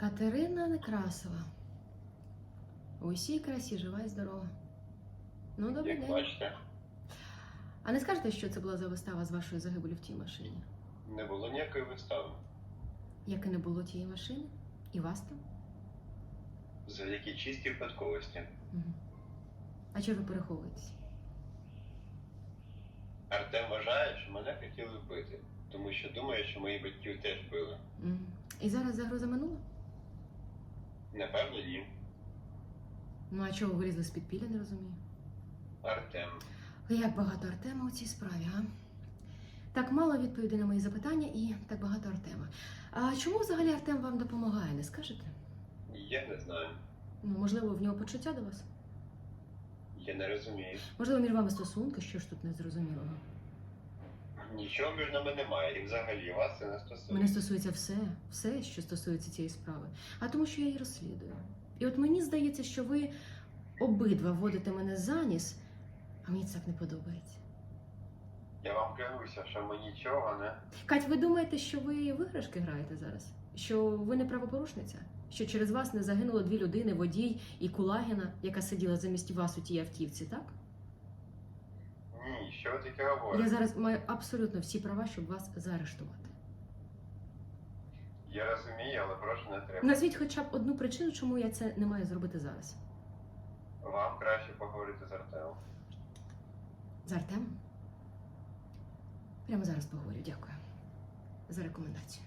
Катерина Некрасова. У усій красі жива і здорова. Ну, добрий Як день. бачите, А не скажете, що це була за вистава з вашою загибелю в тій машині? не було ніякої вистави. Як і не було тієї машини? І вас там? Завдяки чистій випадковості. Угу. А чого ви переховуєтесь? Артем вважає, що мене хотіли вбити, тому що думає, що моїх батьків теж били. Угу. І зараз загроза минула? Напевно, ні. Ну а чого ви вилізли з підпілля, не розумію. Артем. Як багато Артема у цій справі, а? Так мало відповідей на мої запитання і так багато Артема. А чому взагалі Артем вам допомагає, не скажете? Я не знаю. Ну, можливо, в нього почуття до вас? Я не розумію. Можливо, між вами стосунки, що ж тут незрозумілого? Нічого між нами немає, і взагалі вас це не Мене стосується. стосується все, все, що стосується цієї справи. А тому, що я її розслідую. І от мені здається, що ви обидва водите мене за ніс, а мені це так не подобається. Я вам клянуся, що ми нічого не. Кать, ви думаєте, що ви виграшки граєте зараз? Що ви не правопорушниця? Що через вас не загинуло дві людини, водій і Кулагіна, яка сиділа замість вас у тій автівці, так? Ні, що ви таке говорите? Я зараз маю абсолютно всі права, щоб вас заарештувати. Я розумію, але прошу не треба. Назвіть хоча б одну причину, чому я це не маю зробити зараз. Вам краще поговорити з Артемом. З Артемом? Прямо зараз поговорю. Дякую за рекомендацію.